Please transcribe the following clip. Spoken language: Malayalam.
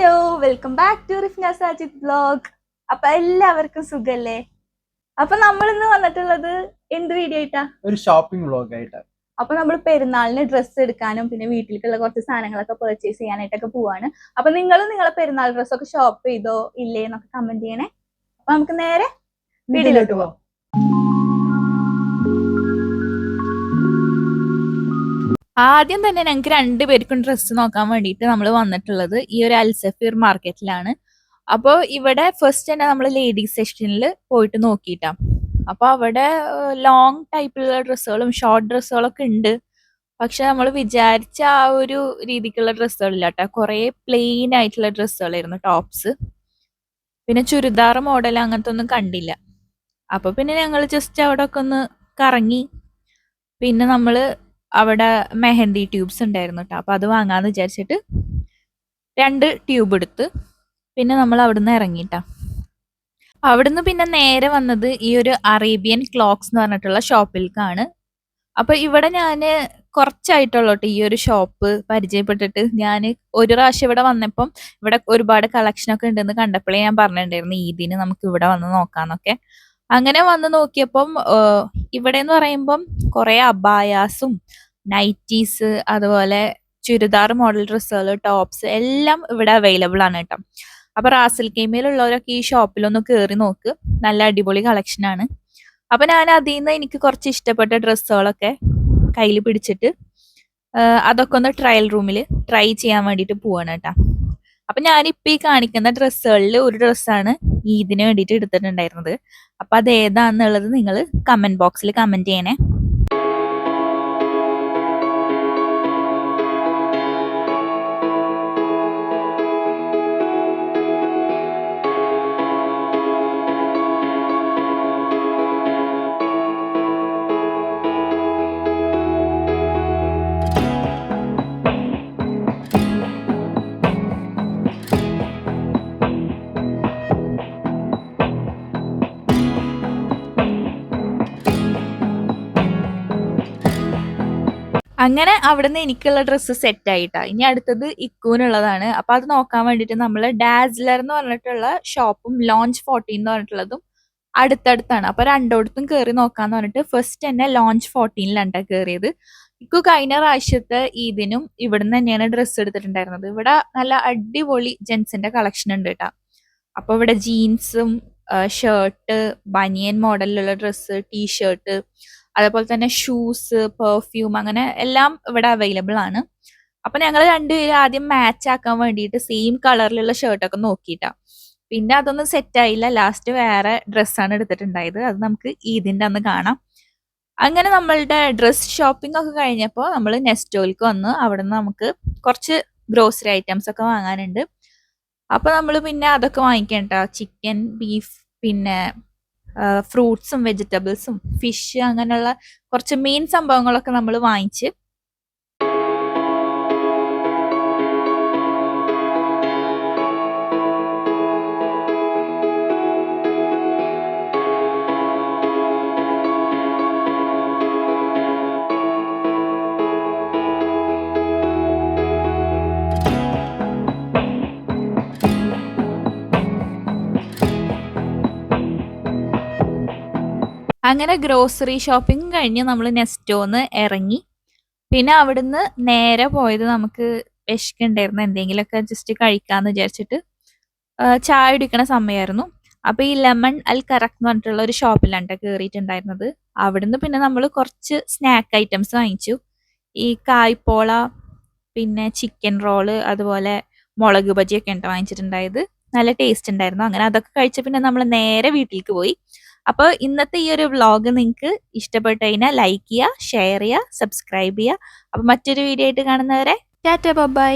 Hello welcome back to Rifna Sajith blog അപ്പൊ എല്ലാവർക്കും സുഖല്ലേ? അപ്പൊ നമ്മൾ ഇന്ന് വന്നിട്ടുള്ളത് എന്ത് വീഡിയോ ആയിട്ടാ? ഒരു ഷോപ്പിംഗ് വ്ലോഗ് ആയിട്ട്. അപ്പൊ നമ്മൾ പെരുന്നാളിന് ഡ്രസ്സ് എടുക്കാനും പിന്നെ വീട്ടിലേക്കുള്ള കുറച്ച് സാധനങ്ങളൊക്കെ പെർച്ചേസ് ചെയ്യാനായിട്ടൊക്കെ പോവാണ്. അപ്പൊ നിങ്ങൾ നിങ്ങളെ പെരുന്നാൾ ഡ്രസ്സൊക്കെ ഷോപ്പ് ചെയ്തോ ഇല്ലേ എന്നൊക്കെ കമന്റ് ചെയ്യണേ. അപ്പൊ നമുക്ക് നേരെ വീട്ടിലോട്ട് പോവാം. ആദ്യം തന്നെ ഞങ്ങൾക്ക് രണ്ടുപേർക്കും ഡ്രസ്സ് നോക്കാൻ വേണ്ടിയിട്ട് നമ്മൾ വന്നിട്ടുള്ളത് ഈ ഒരു അൽസഫീർ മാർക്കറ്റിലാണ്. അപ്പോൾ ഇവിടെ ഫസ്റ്റ് തന്നെ നമ്മൾ ലേഡീസ് സെക്ഷനിൽ പോയിട്ട് നോക്കിയിട്ടാ അപ്പോൾ അവിടെ ലോങ് ടൈപ്പിലുള്ള ഡ്രസ്സുകളും ഷോർട്ട് ഡ്രസ്സുകളൊക്കെ ഉണ്ട്. പക്ഷെ നമ്മൾ വിചാരിച്ച ആ ഒരു രീതിക്കുള്ള ഡ്രസ്സുകളില്ല കേട്ടോ കുറേ പ്ലെയിൻ ആയിട്ടുള്ള ഡ്രസ്സുകളായിരുന്നു ടോപ്സ് പിന്നെ ചുരിദാർ മോഡൽ അങ്ങനത്തെ ഒന്നും കണ്ടില്ല. അപ്പോൾ പിന്നെ ഞങ്ങൾ ജസ്റ്റ് അവിടെ ഒക്കെ ഒന്ന് കറങ്ങി. പിന്നെ നമ്മൾ അവിടെ മെഹന്തി ട്യൂബ്സ് ഉണ്ടായിരുന്നു കേട്ടോ അപ്പോൾ അത് വാങ്ങാന്ന് വിചാരിച്ചിട്ട് രണ്ട് ട്യൂബ് എടുത്ത് പിന്നെ നമ്മൾ അവിടുന്ന് ഇറങ്ങിയിട്ടാ അവിടുന്ന് പിന്നെ നേരെ വന്നത് ഈ ഒരു അറേബ്യൻ ക്ലോക്സ് എന്ന് പറഞ്ഞിട്ടുള്ള ഷോപ്പിലേക്കാണ് അപ്പൊ ഇവിടെ ഞാൻ കുറച്ചായിട്ടുള്ളൂ ട്ടോ ഈ ഒരു ഷോപ്പ് പരിചയപ്പെട്ടിട്ട്. ഞാൻ ഒരു പ്രാവശ്യം ഇവിടെ വന്നപ്പം ഇവിടെ ഒരുപാട് കളക്ഷൻ ഒക്കെ ഉണ്ടെന്ന് കണ്ടപ്പോഴേ ഞാൻ പറഞ്ഞിട്ടുണ്ടായിരുന്നു ഈദിന് നമുക്ക് ഇവിടെ വന്ന് നോക്കാന്നൊക്കെ. അങ്ങനെ വന്ന് നോക്കിയപ്പം ഇവിടെ എന്ന് പറയുമ്പം കുറെ അബായാസും നൈറ്റീസ് അതുപോലെ ചുരിദാർ മോഡൽ ഡ്രസ്സുകൾ ടോപ്സ് എല്ലാം ഇവിടെ അവൈലബിൾ ആണ് കേട്ടോ. അപ്പൊ റാസൽ കെയ്മയിലുള്ളവരൊക്കെ ഈ ഷോപ്പിലൊന്ന് കയറി നോക്ക്. നല്ല അടിപൊളി കളക്ഷൻ ആണ്. അപ്പൊ ഞാൻ അതിൽ നിന്ന് എനിക്ക് കുറച്ച് ഇഷ്ടപ്പെട്ട ഡ്രസ്സുകളൊക്കെ കയ്യിൽ പിടിച്ചിട്ട് അതൊക്കെ ഒന്ന് ട്രയൽ റൂമിൽ ട്രൈ ചെയ്യാൻ വേണ്ടിയിട്ട് പോവാണ് കേട്ടോ. അപ്പൊ ഞാനിപ്പോ ഈ കാണിക്കുന്ന ഡ്രസ്സുകളിൽ ഒരു ഡ്രസ്സാണ് ഈദിന് വേണ്ടിയിട്ട് എടുത്തിട്ടുണ്ടായിരുന്നത്. അപ്പൊ അത് ഏതാന്നുള്ളത് നിങ്ങൾ കമന്റ് ബോക്സിൽ കമന്റ് ചെയ്യണേ. അങ്ങനെ അവിടുന്ന് എനിക്കുള്ള ഡ്രസ്സ് സെറ്റ് ആയിട്ടാ. ഇനി അടുത്തത് ഇക്കൂനുള്ളതാണ്. അപ്പൊ അത് നോക്കാൻ വേണ്ടിയിട്ട് നമ്മൾ ഡാസ്ലർ എന്ന് പറഞ്ഞിട്ടുള്ള ഷോപ്പും ലോഞ്ച് ഫോർട്ടീൻ എന്ന് പറഞ്ഞിട്ടുള്ളതും അടുത്തടുത്താണ്. അപ്പൊ രണ്ടോടത്തും കയറി നോക്കാന്ന് പറഞ്ഞിട്ട് ഫസ്റ്റ് തന്നെ ലോഞ്ച് ഫോർട്ടീനിലാണ് ട്ടോ കയറിയത് ഇക്കു കഴിഞ്ഞ പ്രാവശ്യത്തെ ഇതിനും ഇവിടുന്ന് തന്നെയാണ് ഡ്രസ്സ് എടുത്തിട്ടുണ്ടായിരുന്നത്. ഇവിടെ നല്ല അടിപൊളി ജെൻസിന്റെ കളക്ഷൻ ഉണ്ട് കേട്ടോ അപ്പൊ ഇവിടെ ജീൻസും ഷർട്ട് ബനിയൻ മോഡലിലുള്ള ഡ്രസ്സ് ടീഷർട്ട് അതേപോലെ തന്നെ ഷൂസ് പെർഫ്യൂം അങ്ങനെ എല്ലാം ഇവിടെ അവൈലബിൾ ആണ്. അപ്പൊ ഞങ്ങൾ രണ്ടുപേരും ആദ്യം മാച്ച് ആക്കാൻ വേണ്ടിയിട്ട് സെയിം കളറിലുള്ള ഷർട്ടൊക്കെ നോക്കിയിട്ടാ. പിന്നെ അതൊന്നും സെറ്റ് ആയില്ല. ലാസ്റ്റ് വേറെ ഡ്രസ്സാണ് എടുത്തിട്ടുണ്ടായത്. അത് നമുക്ക് ഈദിന്റെ അന്ന് കാണാം. അങ്ങനെ നമ്മളുടെ ഡ്രസ് ഷോപ്പിംഗ് ഒക്കെ കഴിഞ്ഞപ്പോൾ നമ്മൾ നെസ്റ്റോയിലേക്ക് വന്ന് അവിടെ നിന്ന് നമുക്ക് കുറച്ച് ഗ്രോസറി ഐറ്റംസ് ഒക്കെ വാങ്ങാനുണ്ട്. അപ്പൊ നമ്മൾ പിന്നെ അതൊക്കെ വാങ്ങിക്കണ്ട? ചിക്കൻ ബീഫ് പിന്നെ ഫ്രൂട്ട്സും വെജിറ്റബിൾസും ഫിഷ് അങ്ങനെയുള്ള കുറച്ച് മെയിൻ സംഭവങ്ങളൊക്കെ നമ്മൾ വാങ്ങിച്ച് അങ്ങനെ ഗ്രോസറി ഷോപ്പിംഗ് കഴിഞ്ഞ് നമ്മൾ നെസ്റ്റോന്ന് ഇറങ്ങി പിന്നെ അവിടുന്ന് നേരെ പോയത് നമുക്ക് വിശക്കുണ്ടായിരുന്നു. എന്തെങ്കിലുമൊക്കെ ജസ്റ്റ് കഴിക്കാന്ന് വിചാരിച്ചിട്ട് ചായ കുടിക്കണ സമയമായിരുന്നു അപ്പോൾ ഈ ലെമൺ അൽ കറക് എന്ന് പറഞ്ഞിട്ടുള്ള ഒരു ഷോപ്പിലാണ് കേട്ടോ കയറിയിട്ടുണ്ടായിരുന്നത് അവിടുന്ന് പിന്നെ നമ്മൾ കുറച്ച് സ്നാക്ക് ഐറ്റംസ് വാങ്ങിച്ചു. ഈ കായ്പോള പിന്നെ ചിക്കൻ റോൾ അതുപോലെ മുളക് ബജിയൊക്കെ ഉണ്ട് വാങ്ങിച്ചിട്ടുണ്ടായത്. നല്ല ടേസ്റ്റ് ഉണ്ടായിരുന്നു അങ്ങനെ അതൊക്കെ കഴിച്ച പിന്നെ നമ്മൾ നേരെ വീട്ടിലേക്ക് പോയി. അപ്പോൾ ഇന്നത്തെ ഈ ഒരു വ്ലോഗ് നിങ്ങൾക്ക് ഇഷ്ടപ്പെട്ട് കഴിഞ്ഞാൽ ലൈക്ക് ചെയ്യുക ഷെയർ ചെയ്യുക സബ്സ്ക്രൈബ് ചെയ്യുക. അപ്പോൾ മറ്റൊരു വീഡിയോ ആയിട്ട് കാണുന്നവരെ ടാറ്റ ബൈ